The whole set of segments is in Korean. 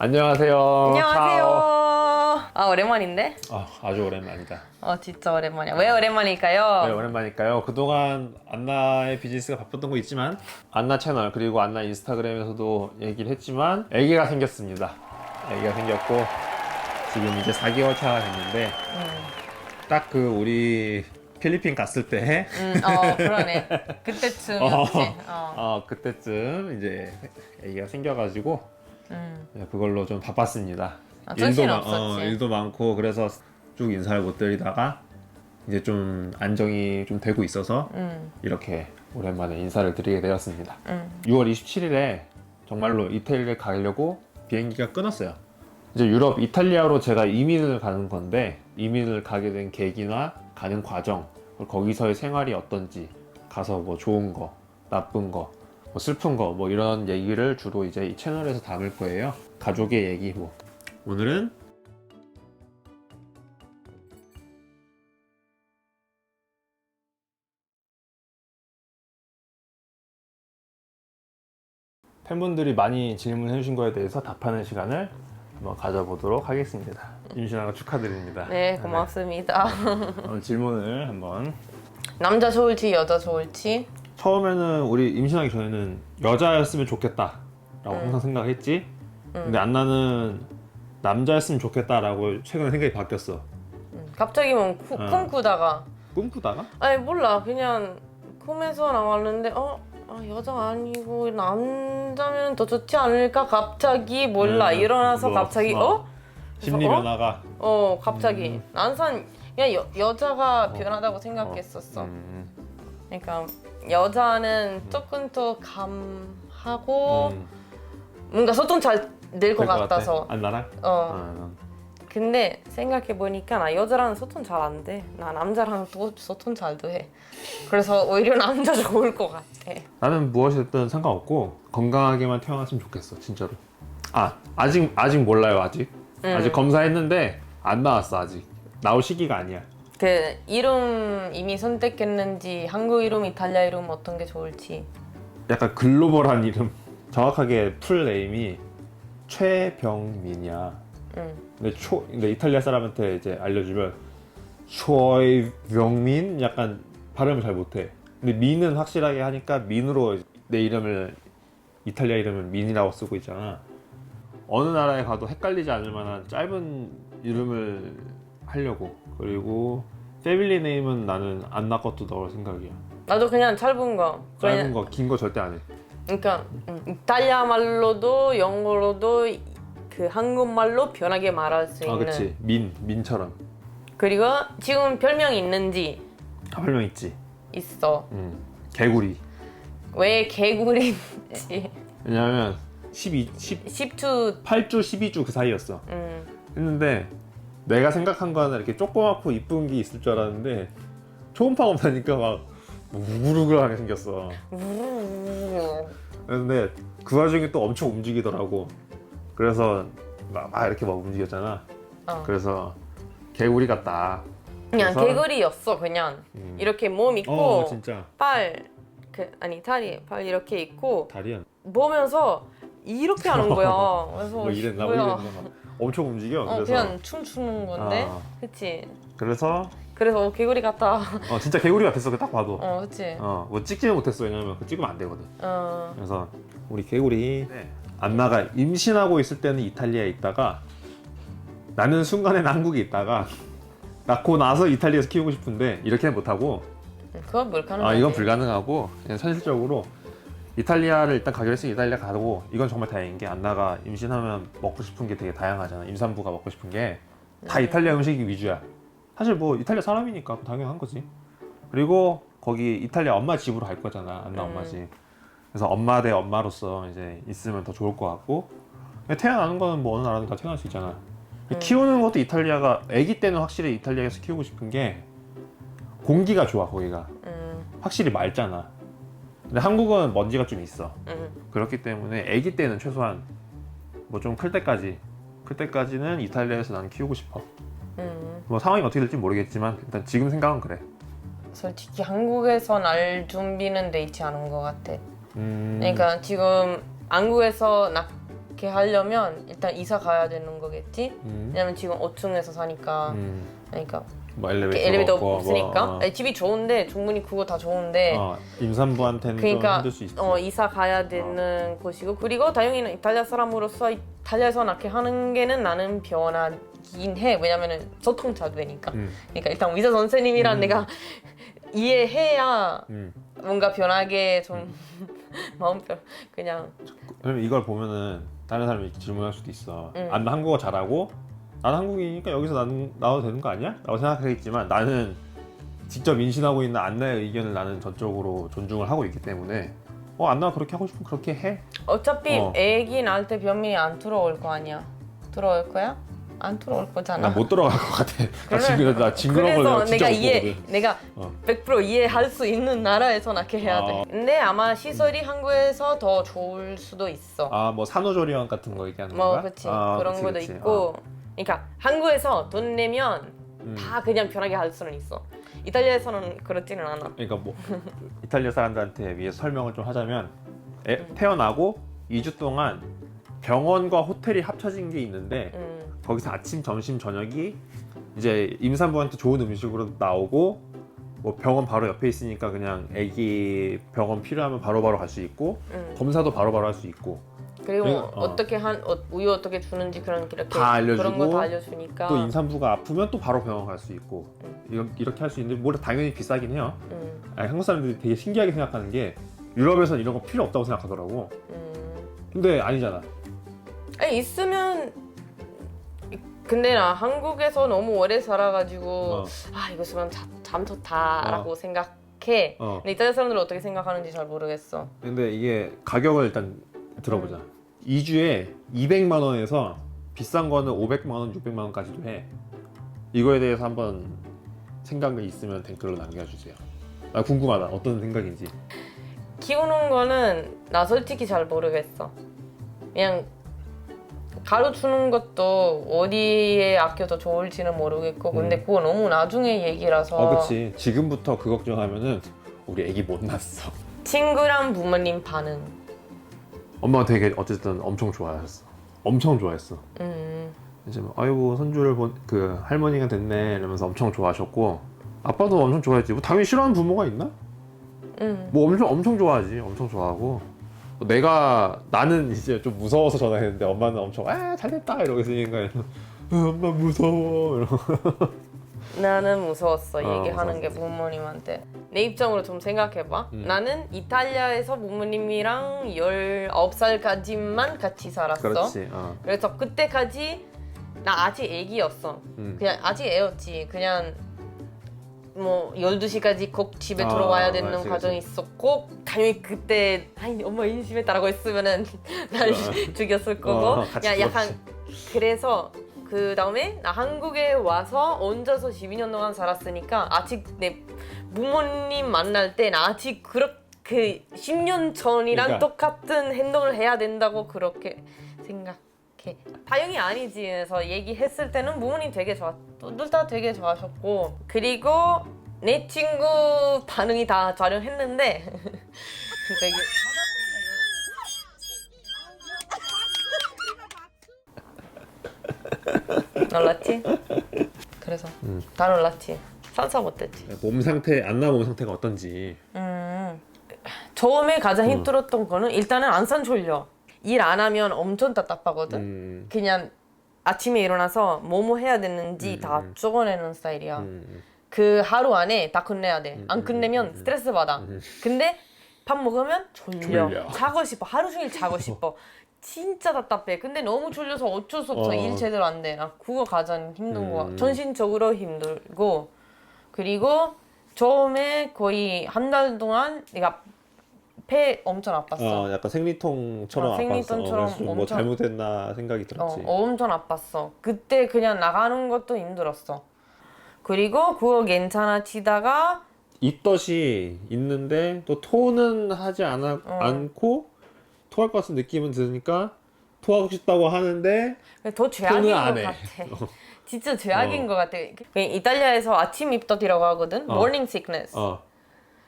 안녕하세요. 안녕하세요. 차오. 아 오랜만인데? 아, 아주 오랜만이다. 어 진짜 오랜만이야. 왜 오랜만일까요? 네, 오랜만일까요? 그동안 안나의 비즈니스가 바빴던 거 있지만 안나 채널 그리고 안나 인스타그램에서도 얘기를 했지만 아기가 생겼습니다. 아기가 생겼고 지금 이제 4개월 차가 됐는데 음, 딱그 우리 필리핀 갔을 때 음, 어 그러네. 그때쯤이었지. 어. 어, 그때쯤 이제 아기가 생겨가지고 음. 네, 그걸로 좀 바빴습니다. 아, 정신 많- 없었지. 어, 일도 많고 그래서 쭉 인사를 못 드리다가 이제 좀 안정이 좀 되고 있어서 음, 이렇게 오랜만에 인사를 드리게 되었습니다. 음. 6월 27일에 정말로 이태리를 가려고 비행기가 끊었어요. 이제 유럽 이탈리아로 제가 이민을 가는 건데 이민을 가게 된 계기나 가는 과정, 거기서의 생활이 어떤지 가서 뭐 좋은 거, 나쁜 거, 뭐 슬픈 거, 뭐 이런 얘기를 주로 이제 이 채널에서 담을 거예요. 가족의 얘기 뭐 오늘은 팬분들이 많이 질문해 주신 거에 대해서 답하는 시간을 한번 가져보도록 하겠습니다. 임신한 거 축하드립니다. 네 고맙습니다. 오늘 질문을 한번 남자 좋을지 여자 좋을지. 처음에는 우리 임신하기 전에는 여자였으면 좋겠다라고 음. 항상 생각했지. 근데 안나는 남자였으면 좋겠다라고 최근에 생각이 바뀌었어. 음, 갑자기 뭐 꾸, 어. 꿈꾸다가 꿈꾸다가? 아니 몰라 그냥 꿈에서 나왔는데 어 아, 여자 아니고 남자면 더 좋지 않을까 갑자기 몰라 음, 일어나서 뭐, 갑자기 어. 어? 심리 어? 변화가. 어 갑자기 난산 그냥 여, 여자가 어. 변하다고 생각했었어. 음, 그러니까 여자는 조금 더 감하고 음, 뭔가 소통 잘 될 것 될것 같아? 같아서. 안나랑? 어. 어. 근데 생각해 보니까 나 여자랑 소통 잘 안 돼. 나 남자랑 또 소통 잘도 해. 그래서 오히려 남자 좋을 것 같아. 나는 무엇이든 상관없고 건강하게만 태어났으면 좋겠어 진짜로 아 아직 아직 몰라요 아직 음. 아직 검사했는데 안 나왔어 아직 나올 시기가 아니야 그 이름 이미 선택했는지 한국 이름, 이탈리아 이름 어떤 게 좋을지. 약간 글로벌한 이름. 정확하게 풀 네임이 최병민이야. 응. 근데 초 근데 이탈리아 사람한테 이제 알려주면 최병민? 약간 발음을 잘 못해. 근데 민은 확실하게 하니까 민으로 내 이름을 이탈리아 이름을 민이라고 쓰고 있잖아. 어느 나라에 가도 헷갈리지 않을 만한 짧은 이름을 하려고 그리고 패밀리 네임은 나는 안나 것도 넣을 생각이야 나도 그냥 짧은 거. 짧은 그냥- 거 긴 거 절대 안 해 그러니까 음, 이탈리아 말로도 영어로도 이- 그 한국말로 편하게 말할 수 있는. 아 그치 민 민처럼 그리고 지금 별명 있는지 아, 별명 있지 있어. 음 개구리 왜 개구리인지. 왜냐면 12, 10, 10주 8주 12주 그 사이였어 음. 했는데 내가 생각한 거는 이렇게 조그맣고 이쁜 게 있을 줄 알았는데 초음파 검사니까 막 우글우글하게 생겼어. 근데 그 와중에 또 엄청 움직이더라고. 그래서 막, 막 이렇게 막 움직였잖아. 어. 그래서 개구리 같다. 그냥 그래서- 개구리였어 그냥. 음. 이렇게 몸 있고 어 진짜. 팔 그, 아니 다리 팔 이렇게 있고 다리야. 보면서 이렇게 하는 거야. 그래서 뭐 이랬나? 뭐 뭐야. 이랬나? 막 엄청 움직여 어, 그래서 그냥 춤추는 건데, 아. 그치? 그래서 그래서 어, 개구리 같다. 어 진짜 개구리 같았어 딱 봐도 어, 그치? 어 뭐 찍지는 못했어 왜냐면 그 찍으면 안 되거든 어, 그래서 우리 개구리 안나가 임신하고 있을 때는 이탈리아에 있다가 나는 순간에는 한국에 있다가 낳고 나서 이탈리아에서 키우고 싶은데 이렇게는 못하고 그건 불가능. 아 이건 불가능하고 그냥 현실적으로 이탈리아를 일단 가기로 했으니 이탈리아 가고 이건 정말 다행인 게 안나가 임신하면 먹고 싶은 게 되게 다양하잖아 임산부가 먹고 싶은 게다 네. 이탈리아 음식이 위주야 사실 뭐 이탈리아 사람이니까 당연한 거지 그리고 거기 이탈리아 엄마 집으로 갈 거잖아 안나 음. 엄마 집 그래서 엄마 대 엄마로서 이제 있으면 더 좋을 것 같고 태어나는 거는 뭐 어느 나라든 다 태어날 수 있잖아 음. 키우는 것도 이탈리아가 아기 때는 확실히 이탈리아에서 키우고 싶은 게 공기가 좋아 거기가 음, 확실히 맑잖아. 근데 한국은 먼지가 좀 있어. 음, 그렇기 때문에 아기 때는 최소한 뭐 좀 클 때까지 클 때까지는 이탈리아에서 난 키우고 싶어. 음. 뭐 상황이 어떻게 될지 모르겠지만 일단 지금 생각은 그래. 솔직히 한국에서 날 준비는 돼 있지 않은 것 같아. 음, 그러니까 지금 한국에서 낳, 그렇게 하려면 일단 이사 가야 되는 거겠지. 음. 왜냐면 지금 5층에서 사니까. 음. 그러니까 뭐 엘리베이터, 엘리베이터 없고, 없으니까. 뭐, 어. 아니, 집이 좋은데 충분히 그거 다 좋은데. 어, 임산부한테는 좀 그러니까 힘들 수 있지. 어, 이사 가야 되는 곳이고 그리고 당연히 이탈리아 사람으로서 이탈리아에서 낳게 하는 게는 나는 변하긴 해 왜냐면은 소통자도 되니까 음. 그러니까 일단 의사 선생님이랑 음. 내가 이해해야 음. 뭔가 변하게 좀 마음 편 그냥 그러면 이걸 보면은 다른 사람이 질문할 수도 있어. 음. 안 한국어 잘하고 나는 한국이니까 여기서 난 나와도 되는 거 아니야? 라고 생각하겠지만 나는 직접 인신하고 있는 안나의 의견을 나는 전적으로 존중을 하고 있기 때문에 어 안나 그렇게 하고 싶으면 그렇게 해. 어차피 어. 애기 낳을 때 변이 안 들어올 거 아니야 들어올 거야? 안 들어올 거잖아 나 못 들어갈 것 같아. 나 그래. 지금 나 징그러운 걸 그래서 내가 진짜 내가 못 이해 보거든. 내가 어. 100% 이해할 수 있는 나라에서 낳게 해야 돼. 아. 근데 아마 시설이 한국에서 더 좋을 수도 있어. 아뭐 산후조리원 같은 거 얘기하는 뭐 건가? 그치 아, 그런 것도. 있고. 그러니까 한국에서 돈 내면 어. 음. 다 그냥 편하게 할 수는 있어. 이탈리아에서는 그렇지는 않아. 그러니까 뭐 이탈리아 사람들한테 위해서 설명을 좀 하자면 애, 태어나고 2주 동안 병원과 호텔이 합쳐진 게 있는데 음, 거기서 아침, 점심, 저녁이 이제 임산부한테 좋은 음식으로 나오고 뭐 병원 바로 옆에 있으니까 그냥 아기 병원 필요하면 바로바로 갈 수 있고 음. 검사도 바로바로 할 수 있고 그리고 그리고, 어. 어떻게 한 어, 우유 어떻게 주는지 그런 이렇게 다 알려주고 그런 거다 알려주니까. 또 임산부가 아프면 또 바로 병원 갈 수 있고 이렇게, 이렇게 할 수 있는데 물론 당연히 비싸긴 해요 음, 아니, 한국 사람들이 되게 신기하게 생각하는 게 유럽에서는 이런 거 필요 없다고 생각하더라고 음. 근데 아니잖아 아니 있으면 근데 나 한국에서 너무 오래 살아가지고 어. 아 이거 쓰면 참, 참 좋다라고 생각해. 어. 근데 이탈리아 사람들은 어떻게 생각하는지 잘 모르겠어. 근데 이게 가격을 일단 들어보자. 2주에 200만 원에서 비싼 거는 500만 원, 600만 원까지도 해. 이거에 대해서 한번 생각이 있으면 댓글로 남겨주세요. 아 궁금하다. 어떤 생각인지. 키우는 거는 나 솔직히 잘 모르겠어. 그냥 가르치는 것도 어디에 아껴도 좋을지는 모르겠고 근데 그거 너무 나중에 얘기라서 어, 그치. 지금부터 그 걱정하면은 우리 애기 못 낳았어. 친구랑 부모님 반응. 엄마가 되게 어쨌든 엄청 좋아했어. 엄청 좋아했어. 음, 이제 뭐 아이고 손주를 본 그 할머니가 됐네 이러면서 엄청 좋아하셨고 아빠도 엄청 좋아했지. 뭐 당연히 싫어하는 부모가 있나? 음. 뭐 엄청 엄청 좋아하지. 엄청 좋아하고 내가 나는 이제 좀 무서워서 전화했는데 엄마는 엄청 아 잘됐다 이러고 있으니까 어, 엄마 무서워 이러고 나는 무서웠어 어, 얘기하는 게. 부모님한테 내 입장으로 좀 생각해봐 음. 나는 이탈리아에서 부모님이랑 19살까지만 같이 살았어 그렇지. 어. 그래서 그때까지 나 아직 애기였어 음. 그냥 아직 애였지 그냥 뭐 12시까지 꼭 집에 아, 들어와야 되는 과정이 있었고 당연히 그때 아니 엄마 임신했다라고 했으면은 날 죽였을 거고 어, 같이 그냥 약간. 그래서 그 다음에 나 한국에 와서 혼자서 12년 동안 살았으니까 아직 내 부모님 만날 때 나 아직 그렇게 10년 전이랑 그러니까. 똑같은 행동을 해야 된다고 그렇게 생각해. 다행히 아니지. 그래서 얘기했을 때는 부모님 되게 좋아, 둘다 되게 좋아하셨고 그리고 내 친구 반응이 다 촬영했는데 되게 놀랐지? 그래서 음. 다 놀랐지. 산사 못했지. 몸 상태 안나 몸 상태가 어떤지. 음. 처음에 가장 힘들었던 거는 일단은 안산 졸려. 일 안 하면 엄청 답답하거든. 음. 그냥 아침에 일어나서 뭐뭐 해야 되는지 음, 다 음. 적어내는 스타일이야. 음. 그 하루 안에 다 끝내야 돼. 음, 안 음, 끝내면 음, 음. 스트레스 받아. 음. 근데 밥 먹으면 졸려. 졸려. 자고 싶어. 하루 종일 자고 싶어. 진짜 답답해. 근데 너무 졸려서 어쩔 수 없어. 어. 일 제대로 안 돼. 나 그거 가장 힘든 거야. 음. 전신적으로 힘들고 그리고 처음에 거의 한 달 동안 내가 폐 엄청 아팠어. 어, 약간 생리통처럼 어, 아팠어. 생리통처럼 그래서 뭐 엄청- 잘못했나 생각이 어, 들었지. 엄청 아팠어. 그때 그냥 나가는 것도 힘들었어. 그리고 그거 괜찮아지다가 입덧이 있는데 또 토는 하지 않아, 어. 않고 토할 것 같은 느낌은 드니까 토하고 싶다고 하는데 더 죄악인 것 안 해. 같아. 진짜 죄악인 어. 것 같아. 그 이탈리아에서 아침 입덧이라고 하거든. 어. morning sickness. 어,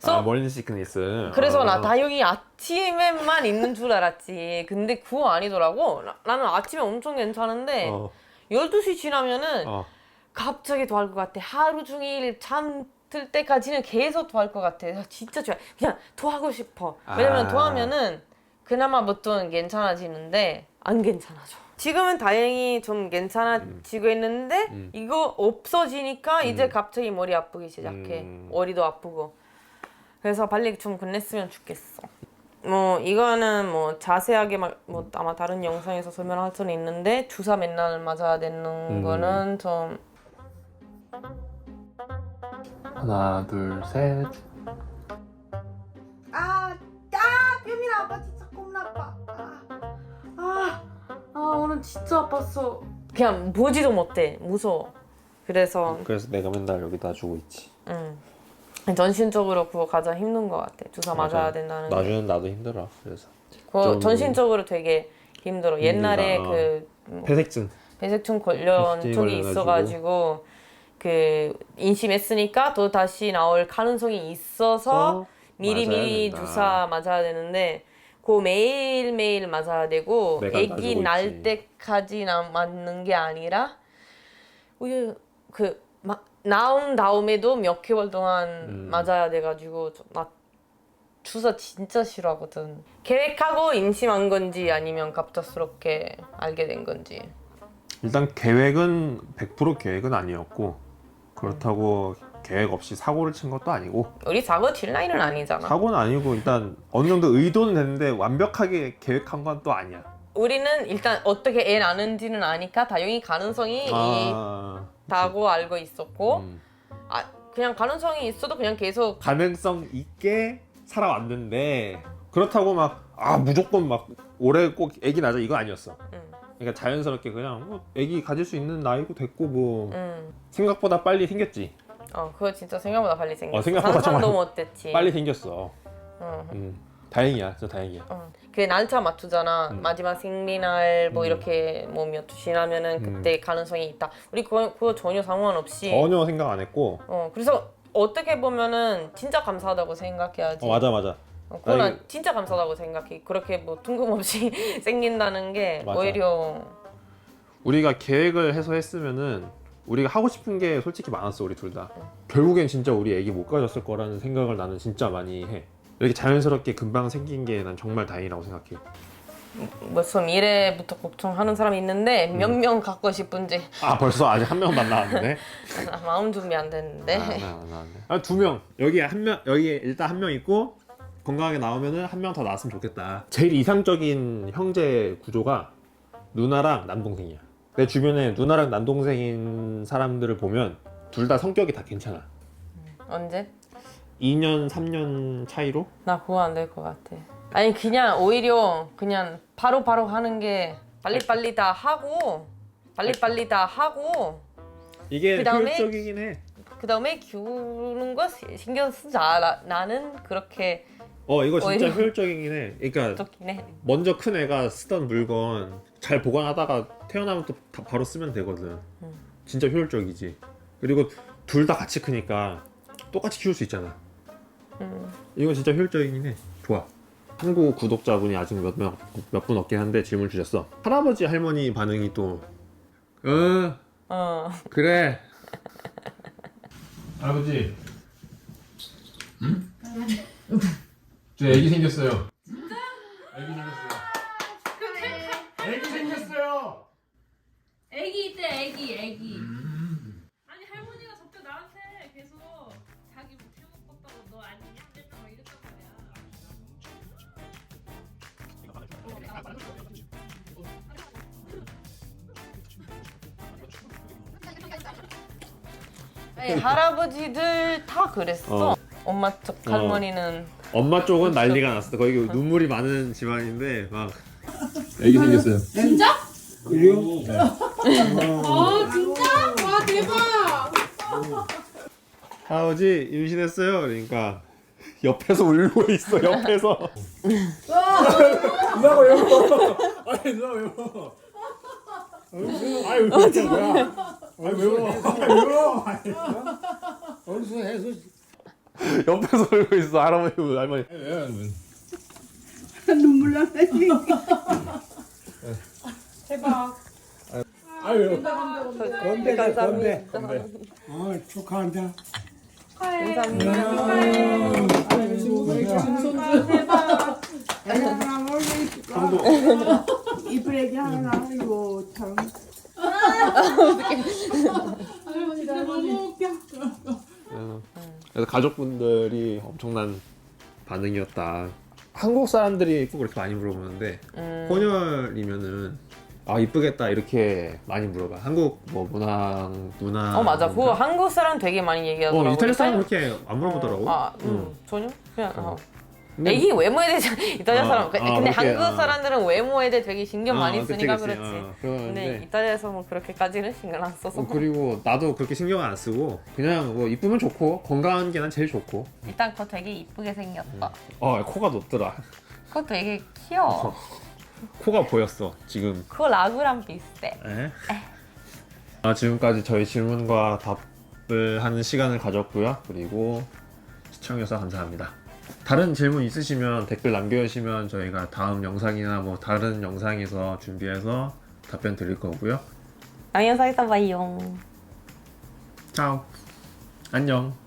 So- 아, morning sickness. 그래서 아. 나 다영이 아침에만 있는 줄 알았지. 근데 그거 아니더라고. 나, 나는 아침에 엄청 괜찮은데 어, 12시 지나면은 어. 갑자기 더할 것 같아. 하루 종일 잠들 때까지는 계속 더할 것 같아. 나 진짜 좋아. 그냥 더하고 싶어. 왜냐면 아. 더하면은 그나마 보통 괜찮아지는데 안 괜찮아져. 지금은 다행히 좀 괜찮아지고 있는데 음. 이거 없어지니까 이제 갑자기 머리 아프기 시작해. 음. 머리도 아프고. 그래서 빨리 좀 끝냈으면 좋겠어. 뭐 이거는 뭐 자세하게 막 뭐 아마 다른 영상에서 설명할 수는 있는데 주사 맨날 맞아야 되는 음. 거는 좀 하나, 둘, 셋. 아, 아, 뼈미 아파 진짜 진짜 아팠어. 그냥 보지도 못해 무서워. 그래서 그래서 내가 맨날 여기다 주고 있지. 음, 전신적으로 그거 가장 힘든 것 같아. 주사 맞아. 맞아야 된다는 게. 나중엔 나도 힘들어. 그래서 그거 좀- 전신적으로 되게 힘들어. 옛날에 힘들다. 그 뭐, 폐색증. 배색충 걸려온 배색증이 적이 걸려가지고. 있어가지고 그 인심했으니까 또 다시 나올 가능성이 있어서 미리 맞아야 미리 된다. 주사 맞아야 되는데 그 매일 매일 맞아야 되고 아기 날. 때까지 나 맞는 게 아니라 우유 그 막 나온 다음에도 몇 개월 동안 음. 맞아야 돼가지고 저- 나 주사 진짜 싫어하거든. 계획하고 임신한 건지 아니면 갑작스럽게 알게 된 건지. 일단 계획은 100% 계획은 아니었고 그렇다고 계획 없이 사고를 친 것도 아니고 우리 사고 칠 나이는 아니잖아. 사고는 아니고 일단 어느 정도 의도는 됐는데 완벽하게 계획한 건 또 아니야. 우리는 일단 어떻게 애 낳는지는 아니까 다용이 가능성이 아, 있다고 알고 있었고 음. 아 그냥 가능성이 있어도 그냥 계속 가능성 있게 살아왔는데 그렇다고 막 아 무조건 막 올해 꼭 아기 낳자 이거 아니었어. 음, 그러니까 자연스럽게 그냥 뭐 아기 가질 수 있는 나이고 됐고 뭐 음. 생각보다 빨리 생겼지. 어 그거 진짜 생각보다 빨리 생겼어. 어, 생각보다 상상도 못했지. 빨리 생겼어. 어, 음, 다행이야, 진짜 다행이야. 어. 그 날짜 맞추잖아. 음. 마지막 생리날 뭐 음. 이렇게 뭐 몇 주 지나면은 그때 가능성이 있다. 우리 그거, 그거 전혀 상관없이. 전혀 생각 안 했고. 어 그래서 어떻게 보면은 진짜 감사하다고 생각해야지. 어, 맞아 맞아. 어, 그건 아니, 진짜 감사하다고 생각해. 그렇게 뭐 뜬금없이 생긴다는 게 맞아. 오히려 우리가 계획을 해서 했으면은 우리가 하고 싶은 게 솔직히 많았어 우리 둘 다. 결국엔 진짜 우리 애기 못 가졌을 거라는 생각을 나는 진짜 많이 해. 이렇게 자연스럽게 금방 생긴 게 난 정말 다행이라고 생각해. 벌써 미래부터 걱정하는 사람이 있는데 음. 몇명 갖고 싶은지 아 벌써 아직 한 명만 나왔는데. 아, 마음 준비 안 됐는데. 아, 나. 아, 두 명. 여기 한 명, 여기 일단 한 명 있고 건강하게 나오면은 한 명 더 나왔으면 좋겠다. 제일 이상적인 형제 구조가 누나랑 남동생이야. 내 주변에 누나랑 남동생인 사람들을 보면 둘 다 성격이 다 괜찮아. 언제? 2년, 3년 차이로? 나 그거 안 될 것 같아. 아니 그냥 오히려 그냥 바로 바로 하는 게 빨리 빨리 다 하고 빨리 빨리 다 하고 이게 그다음에 효율적이긴 해. 그 다음에 기우는 거 신경 쓰지 않아. 나는 그렇게 어, 이거 진짜 오히려- 효율적이긴 해. 그러니까 좋긴 해. 먼저 큰 애가 쓰던 물건 잘 보관하다가 태어나면 또 다 바로 쓰면 되거든. 음. 진짜 효율적이지. 그리고 둘 다 같이 크니까 똑같이 키울 수 있잖아. 음. 이건 진짜 효율적이긴 해. 좋아. 한국 구독자분이 아직 몇명몇분 없긴 한데 질문 주셨어. 할아버지 할머니 반응이 또 어, 어. 그래. 할아버지. 저 애기 생겼어요. 진짜? 애기 생겼어요. 애기 생겼어요. 애기 있대 애기 애기 아니 할머니가 저때 나한테 계속 자기 뭐 태워먹었다고 너 아니냐 맨날 막 이랬단 말이야 아니, 할아버지들 다 그랬어. 어. 엄마 쪽 할머니는 엄마 쪽은 난리가 났어. 거기 눈물이 많은 집안인데 막 애기 생겼어요. 진짜? 그래요? 아 진짜? 와 대박 할아버지 임신했어요. 그러니까 옆에서 울고 있어. 옆에서. 누나가 왜 울어? 아니 누나 왜 울어? 아니 왜 울어? 뭐야? 아니 왜 울어? 아니 왜 울어? 아니, 어디서 해서 옆에서 울고 있어. 할아버지 할머니. 눈물 나네. 대박. 아유. 네, 건배 건배 감사합니다. 어 축하한다. 이쁜 애기 하나 아이고 참. 그래서 가족분들이 엄청난 반응이었다. 한국 사람들이 꼭 그렇게 많이 물어보는데 음. 혼혈이면은 아 이쁘겠다 이렇게 많이 물어봐. 한국 뭐 문화 문화. 어 맞아. 그거 한국 사람 되게 많이 얘기하더라고. 어 이탈리아 사람 그렇게 안 물어보더라고. 아, 음, 응. 전혀 그냥. 어. 근데 애기 외모에 대해서 이탈리아 아, 사람. 그- 아, 근데 그렇게, 한국 아. 사람들은 외모에 대해 되게 신경 많이 아, 그치, 쓰니까 그치. 그렇지 어, 근데 그런데 이탈리아에서 뭐 그렇게까지는 신경 안 써서. 어, 그리고 나도 그렇게 신경 안 쓰고 그냥 뭐 이쁘면 좋고 건강한 게 난 제일 좋고. 일단 그거 되게 이쁘게 생겼다. 어 코가 높더라. 그거 되게 귀여워. 코가 보였어 지금. 그거 라구랑 비슷해. 에? 아, 지금까지 저희 질문과 답을 하는 시간을 가졌고요. 그리고 시청해주셔서 감사합니다. 다른 질문 있으시면 댓글 남겨주시면 저희가 다음 영상이나 뭐 다른 영상에서 준비해서 답변 드릴 거고요. 다음 영상에서 봐요. 차오. 안녕.